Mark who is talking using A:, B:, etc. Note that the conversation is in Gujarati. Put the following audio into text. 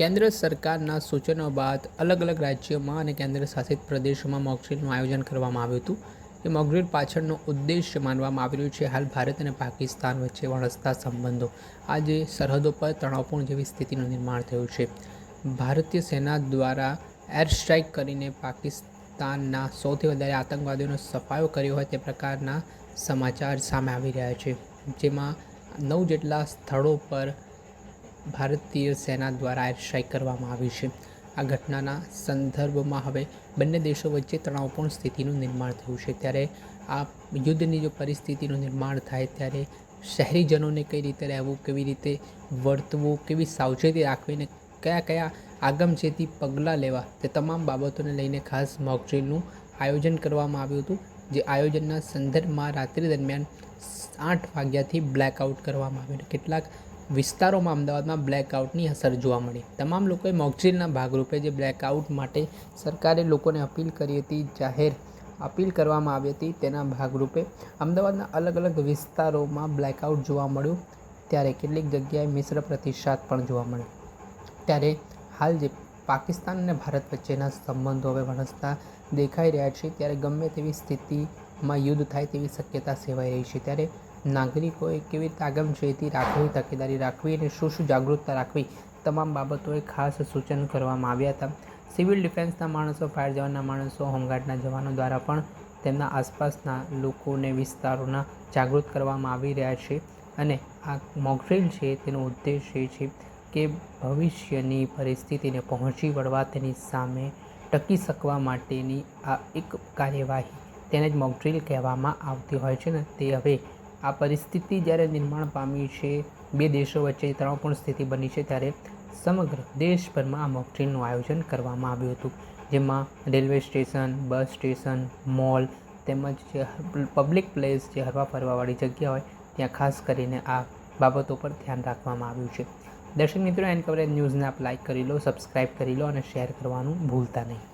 A: કેન્દ્ર સરકારના સૂચનો બાદ અલગ અલગ રાજ્યોમાં અને કેન્દ્ર શાસિત પ્રદેશોમાં મોકડ્રીલનું આયોજન કરવામાં આવ્યું હતું. એ મોકડ્રીલ પાછળનો ઉદ્દેશ્ય માનવામાં આવી રહ્યું છે હાલ ભારત અને પાકિસ્તાન વચ્ચે વણસતા સંબંધો. આજે સરહદો પર તણાવપૂર્ણ જેવી સ્થિતિનું નિર્માણ થયું છે. ભારતીય સેના દ્વારા એર સ્ટ્રાઇક કરીને પાકિસ્તાનના સૌથી વધારે આતંકવાદીઓનો સફાયો કર્યો હોય તે પ્રકારના સમાચાર સામે આવી રહ્યા છે. જેમાં નવ જેટલા સ્થળો પર ભારતીય સેના દ્વારા એર કરવામાં આવી છે. આ ઘટનાના સંદર્ભમાં હવે બંને દેશો વચ્ચે તણાવપૂર્ણ સ્થિતિનું નિર્માણ થયું છે. ત્યારે આ યુદ્ધની જો પરિસ્થિતિનું નિર્માણ થાય, ત્યારે શહેરીજનોને કઈ રીતે રહેવું, કેવી રીતે વર્તવું, કેવી સાવચેતી રાખવીને કયા કયા આગમચેતી પગલાં લેવા, તે તમામ બાબતોને લઈને ખાસ મોકડ્રીલનું આયોજન કરવામાં આવ્યું હતું. જે આયોજનના સંદર્ભમાં રાત્રિ દરમિયાન આઠ વાગ્યાથી બ્લેકઆઉટ કરવામાં આવ્યું કેટલાક વિસ્તારોમાં અમદાવાદમાં બ્લેકઆઉટની અસર જોવા મળી. તમામ લોકોએ મોકડ્રીલના ભાગરૂપે જે બ્લેકઆઉટ માટે સરકારે લોકોને અપીલ કરી હતી, જાહેર અપીલ કરવામાં આવી હતી, તેના ભાગરૂપે અમદાવાદના અલગ અલગ વિસ્તારોમાં બ્લેકઆઉટ જોવા મળ્યું. ત્યારે કેટલીક જગ્યાએ મિશ્ર પ્રતિસાદ પણ જોવા મળ્યો. ત્યારે હાલ જે પાકિસ્તાન અને ભારત વચ્ચેના સંબંધો હવે વણસતા દેખાઈ રહ્યા છે. ત્યારે ગમે તેવી સ્થિતિમાં યુદ્ધ થાય તેવી શક્યતા સેવાઈ રહી છે. ત્યારે નાગરિકોએ કેવી રીતે આગમચેતી રાખવી, તકેદારી રાખવી અને શું શું જાગૃતતા રાખવી તમામ બાબતોએ ખાસ સૂચન કરવામાં આવ્યા હતા. સિવિલ ડિફેન્સના માણસો, ફાયર જવાનના માણસો, હોમગાર્ડના જવાનો દ્વારા પણ તેમના આસપાસના લોકોને વિસ્તારોના જાગૃત કરવામાં આવી રહ્યા છે. અને આ મોકડ્રીલ છે, તેનો ઉદ્દેશ એ છે કે ભવિષ્યની પરિસ્થિતિને પહોંચી વળવા તેની સામે ટકી શકવા માટેની આ એક કાર્યવાહી તેને જ મોકડ્રીલ કહેવામાં આવતી હોય છે ને તે હવે આ પરિસ્થિતિ જ્યારે નિર્માણ પામી છે, બે દેશો વચ્ચે તણાવપૂર્ણ સ્થિતિ બની છે ત્યારે સમગ્ર દેશભરમાં આ મોકડ્રીલનું આયોજન કરવામાં આવ્યું હતું, જેમાં railway station, bus station, mall તેમજ જે પબ્લિક પ્લેસ જે હરવા ફરવાવાળી જગ્યા હોય, ત્યાં ખાસ કરીને આ બાબતો પર ધ્યાન રાખવામાં આવ્યું છે. દર્શક મિત્રો, એન કવરેજ ન્યૂઝને આપ લાઇક કરી લો સબસ્ક્રાઇબ કરી લો અને શેર કરવાનું ભૂલતા નહીં.